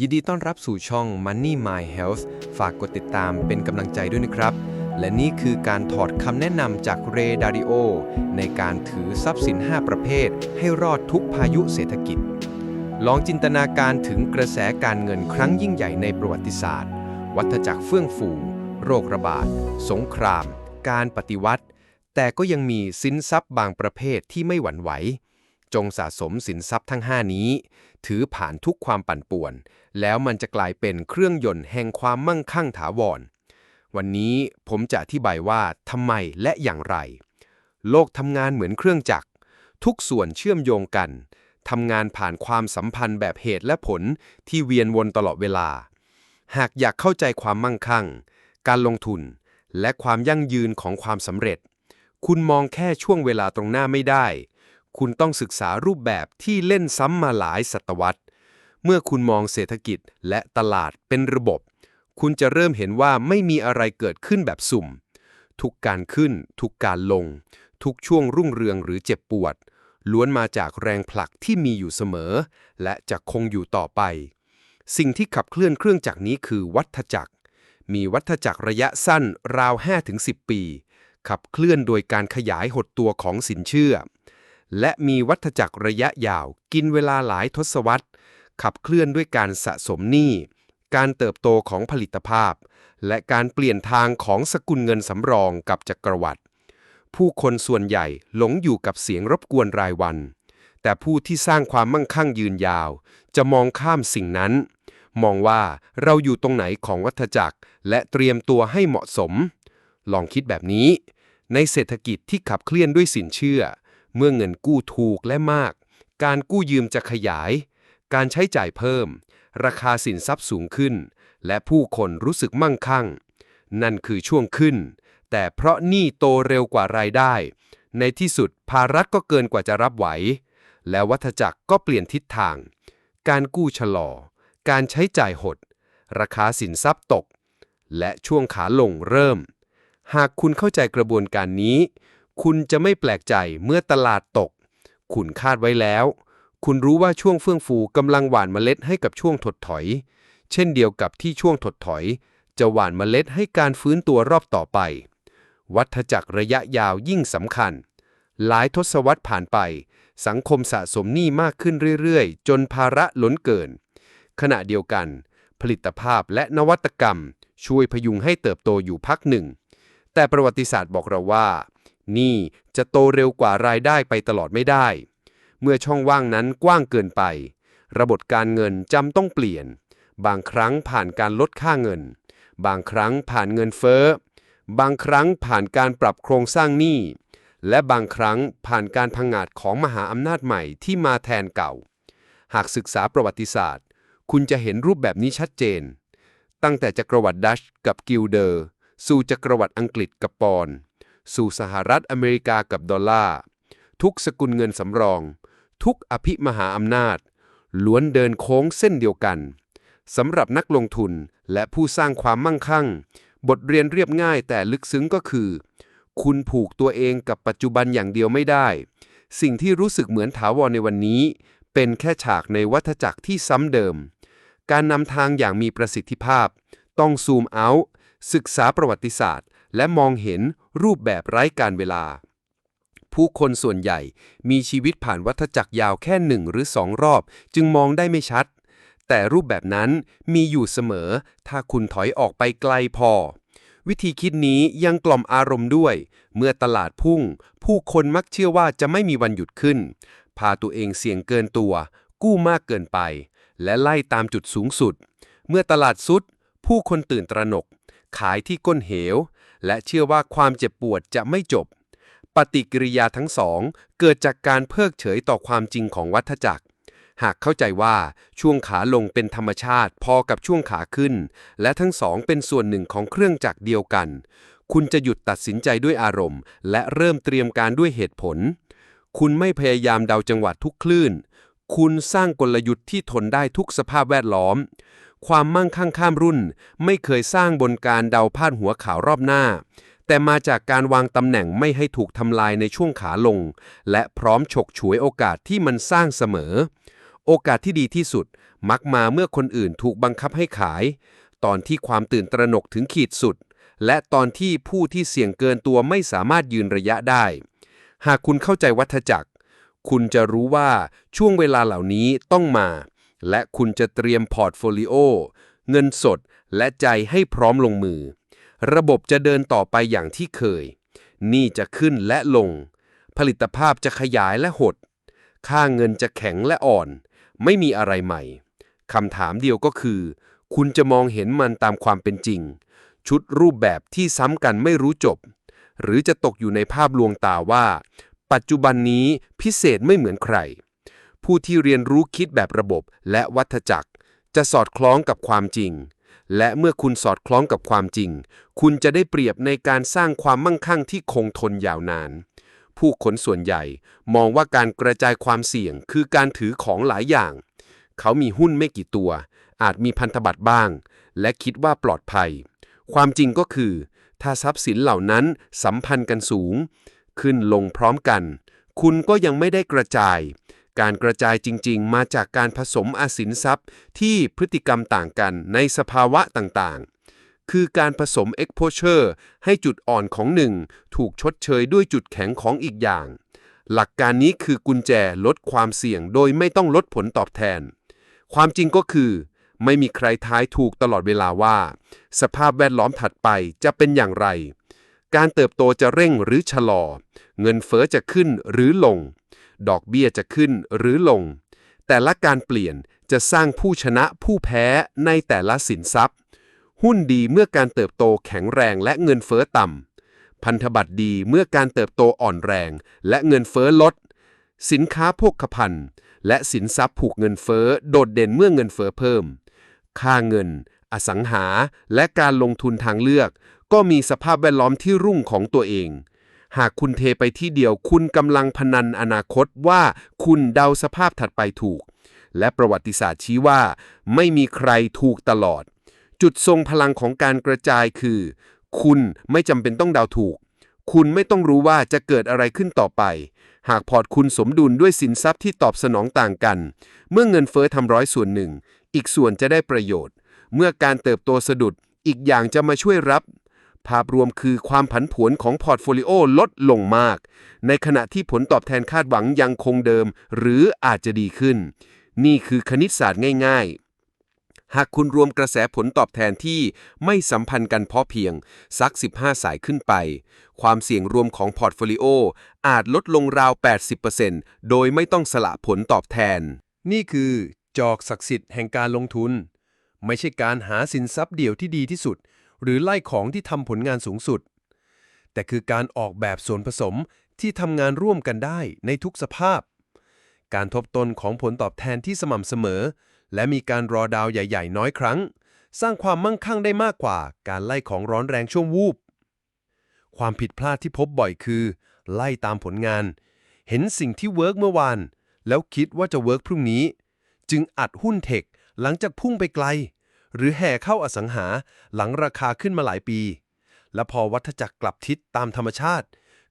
ยินดีต้อนรับสู่ช่อง Money My Health ฝากกดติดตามเป็นกำลังใจด้วยนะครับ และนี่คือการถอดคำแนะนำจากเรดาริโอ ในการถือทรัพย์สิน 5 ประเภท ให้รอดทุกพายุเศรษฐกิจ ลองจินตนาการถึงกระแสการเงินครั้งยิ่งใหญ่ในประวัติศาสตร์ วัฏจักรเฟื่องฟู โรคระบาด สงคราม การปฏิวัติ แต่ก็ยังมีสินทรัพย์บางประเภทที่ไม่หวั่นไหวจงสะสมสินทรัพย์ทั้ง 5 นี้ ถือผ่านทุกความปั่นป่วน แล้วมันจะกลายเป็นเครื่องยนต์แห่งความมั่งคั่งถาวร วันนี้ผมจะอธิบายว่าทำไมและอย่างไร โลกทำงานเหมือนเครื่องจักร ทุกส่วนเชื่อมโยงกันทำงานผ่านความสัมพันธ์แบบเหตุและผลที่เวียนวนตลอดเวลา หากอยากเข้าใจความมั่งคั่ง การลงทุน และความยั่งยืนของความสำเร็จ คุณมองแค่ช่วงเวลาตรงหน้าไม่ได้ คุณต้องศึกษารูปแบบที่เล่นซ้ำมาหลายศตวรรษ เมื่อคุณมองเศรษฐกิจและตลาดเป็นระบบ คุณจะเริ่มเห็นว่าไม่มีอะไรเกิดขึ้นแบบสุ่ม ทุกการขึ้น ทุกการลง ทุกช่วงรุ่งเรืองหรือเจ็บปวด ล้วนมาจากแรงผลักที่มีอยู่เสมอ และจะคงอยู่ต่อไป สิ่งที่ขับเคลื่อนเครื่องจักรนี้คือวัฏจักร มีวัฏจักรระยะสั้นราว 5-10 ปี ขับเคลื่อนโดยการขยายหดตัวของสินเชื่อ และมีวัฏจักรระยะยาวกินเวลาหลายทศวรรษ ขับเคลื่อนด้วยการสะสมหนี้ การเติบโตของผลิตภาพ และการเปลี่ยนทางของสกุลเงินสำรองกับจักรวรรดิผู้คนส่วนใหญ่หลงอยู่กับเสียงรบกวนรายวัน แต่ผู้ที่สร้างความมั่งคั่งยืนยาว จะมองข้ามสิ่งนั้น มองว่าเราอยู่ตรงไหนของวัฏจักร และเตรียมตัวให้เหมาะสม ลองคิดแบบนี้ ในเศรษฐกิจที่ขับเคลื่อนด้วยสินเชื่อ เมื่อเงินกู้ถูกและมาก การกู้ยืมจะขยาย การใช้จ่ายเพิ่ม ราคาสินทรัพย์สูงขึ้น และผู้คนรู้สึกมั่งคั่ง นั่นคือช่วงขึ้น แต่เพราะหนี้โตเร็วกว่ารายได้ ในที่สุดภาระก็เกินกว่าจะรับไหว แล้ววัฏจักรก็เปลี่ยนทิศทาง การกู้ชะลอ การใช้จ่ายหด ราคาสินทรัพย์ตก และช่วงขาลงเริ่ม หากคุณเข้าใจกระบวนการนี้ คุณจะไม่แปลกใจเมื่อตลาดตก คุณคาดไว้แล้ว คุณรู้ว่าช่วงเฟื่องฟูกำลังหว่านเมล็ดให้กับช่วงถดถอย เช่นเดียวกับที่ช่วงถดถอย จะหว่านเมล็ดให้การฟื้นตัวรอบต่อไป วัฏจักรระยะยาวยิ่งสำคัญ หลายทศวรรษผ่านไป สังคมสะสมหนี้มากขึ้นเรื่อยๆ จนภาระล้นเกิน ขณะเดียวกัน ผลิตภาพและนวัตกรรม ช่วยพยุงให้เติบโตอยู่พักหนึ่ง แต่ประวัติศาสตร์บอกเราว่า นี่จะโตเร็วกว่ารายได้ไปตลอดไม่ได้ เมื่อช่องว่างนั้นกว้างเกินไป ระบบการเงินจำต้องเปลี่ยน บางครั้งผ่านการลดค่าเงิน บางครั้งผ่านเงินเฟ้อ บางครั้งผ่านการปรับโครงสร้างหนี้ และบางครั้งผ่านการพังงาดของมหาอำนาจใหม่ที่มาแทนเก่า หากศึกษาประวัติศาสตร์ คุณจะเห็นรูปแบบนี้ชัดเจน ตั้งแต่จักรวรรดิดัชกับกิลเดอร์ สู่จักรวรรดิอังกฤษกับปอน สู่สหรัฐอเมริกากับดอลลาร์ ทุกสกุลเงินสำรอง ทุกอภิมหาอำนาจ ล้วนเดินโค้งเส้นเดียวกันสำหรับนักลงทุนและผู้สร้างความมั่งคั่ง บทเรียนเรียบง่ายแต่ลึกซึ้งก็คือ คุณผูกตัวเองกับปัจจุบันอย่างเดียวไม่ได้ สิ่งที่รู้สึกเหมือนถาวรในวันนี้ เป็นแค่ฉากในวัฏจักรที่ซ้ำเดิม การนำทางอย่างมีประสิทธิภาพ ต้องซูมเอาท์ศึกษาประวัติศาสตร์ และมองเห็นรูปแบบไร้การเวลา ผู้คนส่วนใหญ่มีชีวิตผ่านวัฏจักรยาวแค่หนึ่งหรือสองรอบ จึงมองได้ไม่ชัด แต่รูปแบบนั้นมีอยู่เสมอ ถ้าคุณถอยออกไปไกลพอ วิธีคิดนี้ยังกล่อมอารมณ์ด้วย เมื่อตลาดพุ่ง ผู้คนมักเชื่อว่าจะไม่มีวันหยุดขึ้น พาตัวเองเสี่ยงเกินตัว กู้มากเกินไป และไล่ตามจุดสูงสุด เมื่อตลาดสุด ผู้คนตื่นตระหนกขายที่ก้นเหว และเชื่อว่าความเจ็บปวดจะไม่จบ ปฏิกิริยาทั้งสอง เกิดจากการเพิกเฉยต่อความจริงของวัฏจักร หากเข้าใจว่าช่วงขาลงเป็นธรรมชาติพอกับช่วงขาขึ้น และทั้งสองเป็นส่วนหนึ่งของเครื่องจักรเดียวกัน คุณจะหยุดตัดสินใจด้วยอารมณ์ และเริ่มเตรียมการด้วยเหตุผล คุณไม่พยายามเดาจังหวัดทุกคลื่น คุณสร้างกลยุทธ์ที่ทนได้ทุกสภาพแวดล้อม ความมั่งคั่งข้ามรุ่น ไม่เคยสร้างบนการเดาพาดหัวข่าวรอบหน้า แต่มาจากการวางตำแหน่งไม่ให้ถูกทำลายในช่วงขาลง และพร้อมฉกฉวยโอกาสที่มันสร้างเสมอ โอกาสที่ดีที่สุดมักมาเมื่อคนอื่นถูกบังคับให้ขาย ตอนที่ความตื่นตระหนกถึงขีดสุด และตอนที่ผู้ที่เสี่ยงเกินตัวไม่สามารถยืนระยะได้ หากคุณเข้าใจวัฏจักร คุณจะรู้ว่าช่วงเวลาเหล่านี้ต้องมา และคุณจะเตรียมพอร์ตโฟลิโอเงินสดและใจให้พร้อมลงมือ ระบบจะเดินต่อไปอย่างที่เคยหนี้จะขึ้นและลง ผลิตภาพจะขยายและหด ค่าเงินจะแข็งและอ่อน ไม่มีอะไรใหม่คำถามเดียวก็คือ คุณจะมองเห็นมันตามความเป็นจริง ชุดรูปแบบที่ซ้ำกันไม่รู้จบ หรือจะตกอยู่ในภาพลวงตาว่า ปัจจุบันนี้พิเศษไม่เหมือนใคร ผู้ที่เรียนรู้คิดแบบระบบและวัฏจักร จะสอดคล้องกับความจริง และเมื่อคุณสอดคล้องกับความจริง คุณจะได้เปรียบในการสร้างความมั่งคั่งที่คงทนยาวนาน ผู้คนส่วนใหญ่มองว่าการกระจายความเสี่ยงคือการถือของหลายอย่าง เขามีหุ้นไม่กี่ตัว อาจมีพันธบัตรบ้าง และคิดว่าปลอดภัย ความจริงก็คือ ถ้าทรัพย์สินเหล่านั้นสัมพันธ์กันสูง ขึ้นลงพร้อมกัน คุณก็ยังไม่ได้กระจาย การกระจายจริง ๆ มาจากการผสมอสินทรัพย์ที่พฤติกรรมต่างกันในสภาวะต่างๆ คือการผสม exposure ให้จุดอ่อนของหนึ่งถูกชดเชยด้วยจุดแข็งของอีกอย่าง หลักการนี้คือกุญแจลดความเสี่ยงโดยไม่ต้องลดผลตอบแทน ความจริงก็คือ ไม่มีใครท้ายถูกตลอดเวลาว่า สภาพแวดล้อมถัดไปจะเป็นอย่างไร การเติบโตจะเร่งหรือชะลอ เงินเฟอ้อจะขึ้นหรือลง ดอกเบี้ยจะขึ้นหรือลง แต่ละการเปลี่ยนจะสร้างผู้ชนะผู้แพ้ในแต่ละสินทรัพย์ หุ้นดีเมื่อการเติบโตแข็งแรงและเงินเฟอ้อต่ำ พันธบัตรดีเมื่อการเติบโตอ่อนแรงและเงินเฟอ้อลด สินค้าโภคภัณฑ์ และสินทรัพย์ผูกเงินเฟอ้อโดดเด่นเมื่อเงินเฟอ้อเพิ่ม ค่าเงิน อสังหา และการลงทุนทางเลือก ก็มีสภาพแวดล้อมที่รุ่งของตัวเอง หากคุณเทไปที่เดียว คุณกำลังพนันอนาคตว่าคุณเดาสภาพถัดไปถูก และประวัติศาสตร์ชี้ว่า ไม่มีใครถูกตลอด จุดทรงพลังของการกระจายคือ คุณไม่จำเป็นต้องเดาถูก คุณไม่ต้องรู้ว่าจะเกิดอะไรขึ้นต่อไป หากพอร์ตคุณสมดุลด้วยสินทรัพย์ที่ตอบสนองต่างกัน เมื่อเงินเฟ้อทำร้อยส่วนหนึ่ง อีกส่วนจะได้ประโยชน์ เมื่อการเติบโตสะดุดอีกอย่างจะมาช่วยรับ ภาพรวมคือความผันผวนของพอร์ตโฟลิโอลดลงมาก ในขณะที่ผลตอบแทนคาดหวังยังคงเดิม หรืออาจจะดีขึ้น นี่คือคณิตศาสตร์ง่าย ๆ หากคุณรวมกระแสผลตอบแทนที่ไม่สัมพันธ์กันพอเพียง สัก 15 สายขึ้นไป ความเสี่ยงรวมของพอร์ตโฟลิโออาจลดลงราว 80%โดยไม่ต้องสละผลตอบแทน นี่คือจอกศักดิ์สิทธิ์แห่งการลงทุน ไม่ใช่การหาสินทรัพย์เดี่ยวที่ดีที่สุด หรือไล่ของที่ทำผลงานสูงสุด แต่คือการออกแบบส่วนผสมที่ทำงานร่วมกันได้ในทุกสภาพ การทบตนของผลตอบแทนที่สม่ำเสมอ และมีการรอดาวใหญ่ ๆ น้อยครั้ง สร้างความมั่งคั่งได้มากกว่า การไล่ของร้อนแรงช่วงวูบ ความผิดพลาดที่พบบ่อยคือ ไล่ตามผลงาน เห็นสิ่งที่เวิร์กเมื่อวาน แล้วคิดว่าจะเวิร์กพรุ่งนี้ จึงอัดหุ้นเทคหลังจากพุ่งไปไกล หรือแห่เข้าอสังหาหลังราคาขึ้นมาหลายปี และพอวัฏจักรกลับทิศตามธรรมชาติ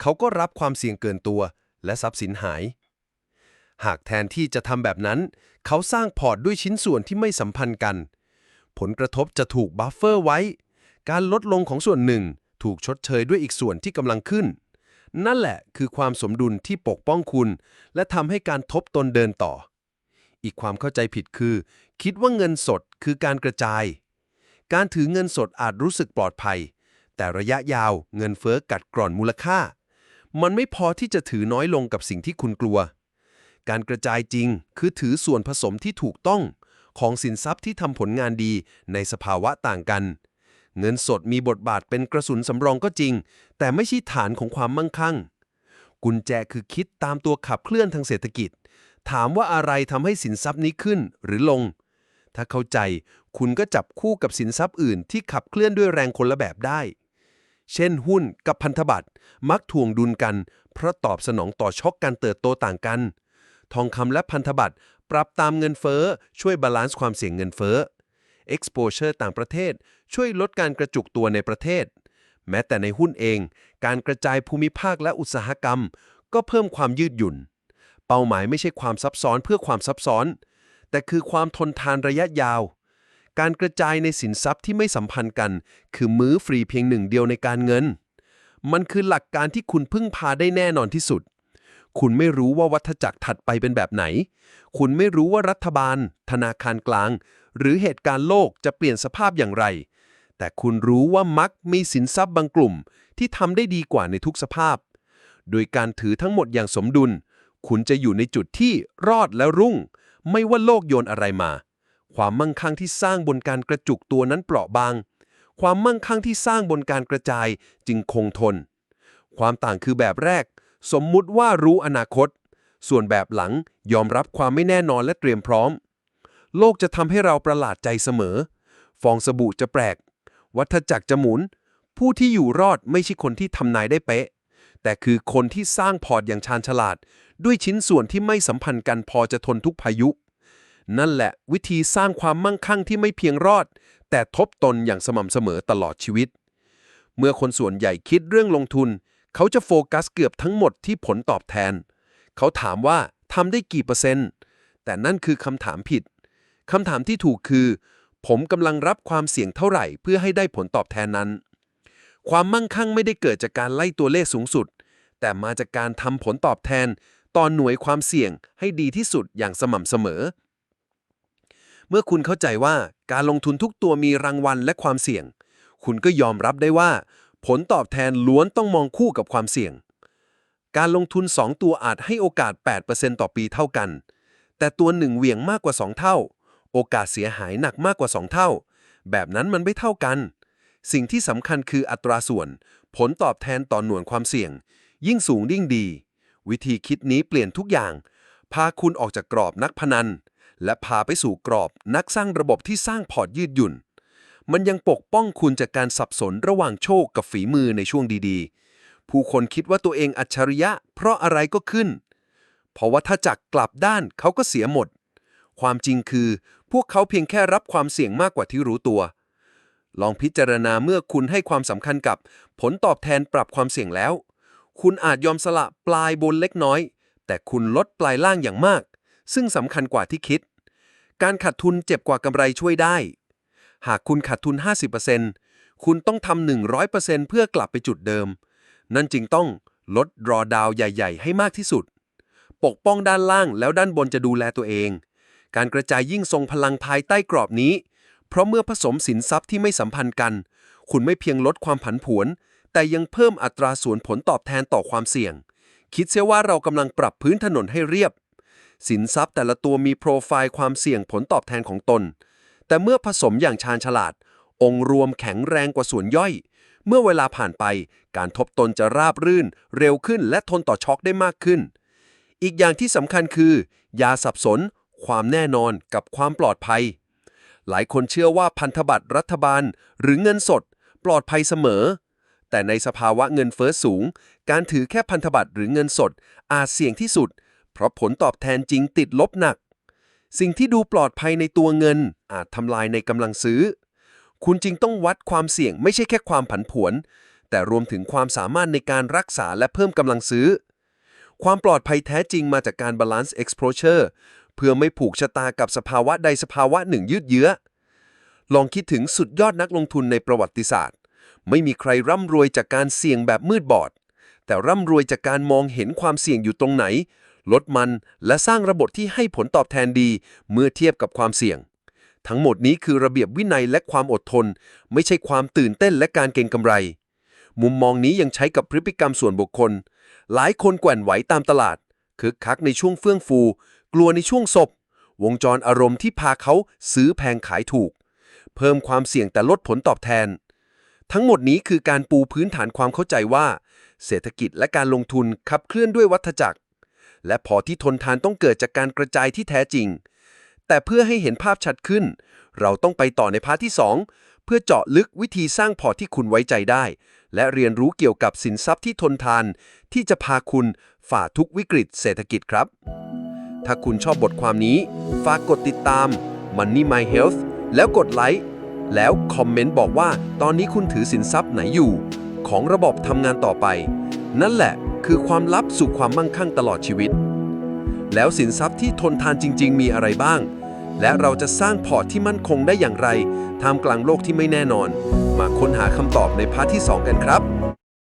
เขาก็รับความเสี่ยงเกินตัว และทรัพย์สินหาย หากแทนที่จะทำแบบนั้น เขาสร้างพอร์ตด้วยชิ้นส่วนที่ไม่สัมพันธ์กัน ผลกระทบจะถูกบัฟเฟอร์ไว้ การลดลงของส่วนหนึ่ง ถูกชดเชยด้วยอีกส่วนที่กำลังขึ้น นั่นแหละคือความสมดุลที่ปกป้องคุณ และทำให้การทบตนเดินต่อ อีกความเข้าใจผิดคือ คิดว่าเงินสดคือการกระจาย การถือเงินสดอาจรู้สึกปลอดภัย แต่ระยะยาวเงินเฟ้อกัดกร่อนมูลค่า มันไม่พอที่จะถือน้อยลงกับสิ่งที่คุณกลัว การกระจายจริงคือถือส่วนผสมที่ถูกต้องของสินทรัพย์ที่ทำผลงานดีในสภาวะต่างกัน เงินสดมีบทบาทเป็นกระสุนสำรองก็จริง แต่ไม่ใช่ฐานของความมั่งคั่ง กุญแจคือคิดตามตัวขับเคลื่อนทางเศรษฐกิจ ถามว่าอะไรทำให้สินทรัพย์นี้ขึ้นหรือลง ถ้าเข้าใจคุณก็จับคู่กับสินทรัพย์อื่นที่ขับเคลื่อนด้วยแรงคนละแบบได้ เช่นหุ้นกับพันธบัตรมักถ่วงดุลกัน เพราะตอบสนองต่อช็อคการเติบโตต่างกัน ทองคำและพันธบัตรปรับตามเงินเฟ้อ ช่วยบาลานซ์ความเสี่ยงเงินเฟ้อ exposure ต่างประเทศ ช่วยลดการกระจุกตัวในประเทศ แม้แต่ในหุ้นเอง การกระจายภูมิภาคและอุตสาหกรรม ก็เพิ่มความยืดหยุ่น เป้าหมายไม่ใช่ความซับซ้อนเพื่อความซับซ้อน แต่คือความทนทานระยะยาว การกระจายในสินทรัพย์ที่ไม่สัมพันธ์กัน คือมื้อฟรีเพียงหนึ่งเดียวในการเงิน มันคือหลักการที่คุณพึ่งพาได้แน่นอนที่สุด คุณไม่รู้ว่าวัฏจักรถัดไปเป็นแบบไหน คุณไม่รู้ว่ารัฐบาล ธนาคารกลาง หรือเหตุการณ์โลกจะเปลี่ยนสภาพอย่างไร แต่คุณรู้ว่ามักมีสินทรัพย์บางกลุ่ม ที่ทำได้ดีกว่าในทุกสภาพ โดยการถือทั้งหมดอย่างสมดุล คุณจะอยู่ในจุดที่รอดและรุ่ง ไม่ว่าโลกโยนอะไรมา ความมั่งคั่งที่สร้างบนการกระจุกตัวนั้นเปราะบาง ความมั่งคั่งที่สร้างบนการกระจายจึงคงทน ความต่างคือแบบแรก สมมุติว่ารู้อนาคต ส่วนแบบหลังยอมรับความไม่แน่นอนและเตรียมพร้อม โลกจะทำให้เราประหลาดใจเสมอ ฟองสบู่จะแปลก วัฏจักรจะหมุน ผู้ที่อยู่รอดไม่ใช่คนที่ทำนายได้เป๊ะ แต่คือคนที่สร้างพอร์ตอย่างชาญฉลาด ด้วยชิ้นส่วนที่ไม่สัมพันธ์กันพอจะทนทุกพายุ นั่นแหละวิธีสร้างความมั่งคั่งที่ไม่เพียงรอด แต่ทบตนอย่างสม่ำเสมอตลอดชีวิต เมื่อคนส่วนใหญ่คิดเรื่องลงทุน เขาจะโฟกัสเกือบทั้งหมดที่ผลตอบแทน เขาถามว่าทำได้กี่เปอร์เซ็นต์ แต่นั่นคือคำถามผิดคำถามที่ถูกคือ ผมกำลังรับความเสี่ยงเท่าไหร่เพื่อให้ได้ผลตอบแทนนั้น ความมั่งคั่งไม่ได้เกิดจากการไล่ตัวเลขสูงสุด แต่มาจากการทำผลตอบแทน ตอนหน่วยความเสี่ยงให้ดีที่สุดอย่างสม่ำเสมอ เมื่อคุณเข้าใจว่าการลงทุนทุกตัวมีรางวัลและความเสี่ยง คุณก็ยอมรับได้ว่า ผลตอบแทนล้วนต้องมองคู่กับความเสี่ยง การลงทุน 2 ตัวอาจให้โอกาส 8%ต่อปีเท่ากัน แต่ตัวหนึ่งเหวี่ยงมากกว่า 2 เท่า โอกาสเสียหายหนักมากกว่า 2 เท่า แบบนั้นมันไม่เท่ากัน สิ่งที่สำคัญคืออัตราส่วน ผลตอบแทนต่อหน่วยความเสี่ยง ยิ่งสูงยิ่งดี วิธีคิดนี้เปลี่ยนทุกอย่าง พาคุณออกจากกรอบนักพนัน และพาไปสู่กรอบนักสร้างระบบที่สร้างพอร์ตยืดหยุ่น มันยังปกป้องคุณจากการสับสนระหว่างโชคกับฝีมือในช่วงดีๆ ผู้คนคิดว่าตัวเองอัจฉริยะ เพราะอะไรก็ขึ้น เพราะว่าถ้าจักรกลับด้านเขาก็เสียหมด ความจริงคือ พวกเขาเพียงแค่รับความเสี่ยงมากกว่าที่รู้ตัวลองพิจารณาเมื่อคุณให้ความสำคัญกับผลตอบแทนปรับความเสี่ยงแล้ว คุณอาจยอมสละปลายบนเล็กน้อย แต่คุณลดปลายล่างอย่างมาก ซึ่งสำคัญกว่าที่คิด การขาดทุนเจ็บกว่ากำไรช่วยได้ หากคุณขาดทุน 50%คุณต้องทำ100%เพื่อกลับไปจุดเดิม นั่นจึงต้องลดรอดาวใหญ่ ๆ ให้มากที่สุด ปกป้องด้านล่างแล้วด้านบนจะดูแลตัวเอง การกระจายยิ่งทรงพลังภายใต้กรอบนี้ เพราะเมื่อผสมสินทรัพย์ที่ไม่สัมพันธ์กัน คุณไม่เพียงลดความผันผวน แต่ยังเพิ่มอัตราส่วนผลตอบแทนต่อความเสี่ยง คิดเสียว่าเรากำลังปรับพื้นถนนให้เรียบ สินทรัพย์แต่ละตัวมีโปรไฟล์ความเสี่ยงผลตอบแทนของตน แต่เมื่อผสมอย่างชาญฉลาด องค์รวมแข็งแรงกว่าส่วนย่อย เมื่อเวลาผ่านไป การทบตนจะราบรื่น เร็วขึ้นและทนต่อช็อคได้มากขึ้น อีกอย่างที่สำคัญคือ ยาสับสน ความแน่นอนกับความปลอดภัย หลายคนเชื่อว่าพันธบัตรรัฐบาล หรือเงินสด ปลอดภัยเสมอ แต่ในสภาวะเงินเฟ้อสูง การถือแค่พันธบัตรหรือเงินสด อาจเสี่ยงที่สุด เพราะผลตอบแทนจริงติดลบหนัก สิ่งที่ดูปลอดภัยในตัวเงิน อาจทำลายในกำลังซื้อ คุณจึงต้องวัดความเสี่ยงไม่ใช่แค่ความผันผวน แต่รวมถึงความสามารถในการรักษาและเพิ่มกำลังซื้อ ความปลอดภัยแท้จริงมาจากการ balance exposure เพื่อไม่ผูกชะตากับสภาวะใดสภาวะหนึ่งยืดเยื้อลองคิดถึงสุดยอดนักลงทุนในประวัติศาสตร์ ไม่มีใครร่ำรวยจากการเสี่ยงแบบมืดบอด แต่ร่ำรวยจากการมองเห็นความเสี่ยงอยู่ตรงไหน ลดมันและสร้างระบบที่ให้ผลตอบแทนดี เมื่อเทียบกับความเสี่ยง ทั้งหมดนี้คือระเบียบวินัยและความอดทน ไม่ใช่ความตื่นเต้นและการเก็งกำไร มุมมองนี้ยังใช้กับพฤติกรรมส่วนบุคคล หลายคนแกว่นไหวตามตลาดคึกคักในช่วงเฟื่องฟู กลัวในช่วงศพวงจรอารมณ์ที่พาเขาซื้อแพงขายถูก เพิ่มความเสี่ยงแต่ลดผลตอบแทน ทั้งหมดนี้คือการปูพื้นฐานความเข้าใจว่า เศรษฐกิจและการลงทุนขับเคลื่อนด้วยวัฏจักร และพอที่ทนทานต้องเกิดจากการกระจายที่แท้จริง แต่เพื่อให้เห็นภาพชัดขึ้น เราต้องไปต่อในพาร์ทที่ 2 เพื่อเจาะลึกวิธีสร้างพอร์ตที่คุณไว้ใจได้ และเรียนรู้เกี่ยวกับสินทรัพย์ที่ทนทาน ที่จะพาคุณฝ่าทุกวิกฤตเศรษฐกิจครับ ถ้าคุณชอบบทความนี้ ฝากกดติดตาม Money My Health แล้วกดไลค์ แล้วคอมเมนต์บอกว่าตอนนี้คุณถือสินทรัพย์ไหนอยู่ ของระบบทำงานต่อไป นั่นแหละคือความลับสู่ความมั่งคั่งตลอดชีวิต แล้วสินทรัพย์ที่ทนทานจริง ๆ มีอะไรบ้าง และเราจะสร้างพอร์ตที่มั่นคงได้อย่างไรท่ามกลางโลกที่ไม่แน่นอน มาค้นหาคำตอบในพาร์ทที่ 2 กันครับ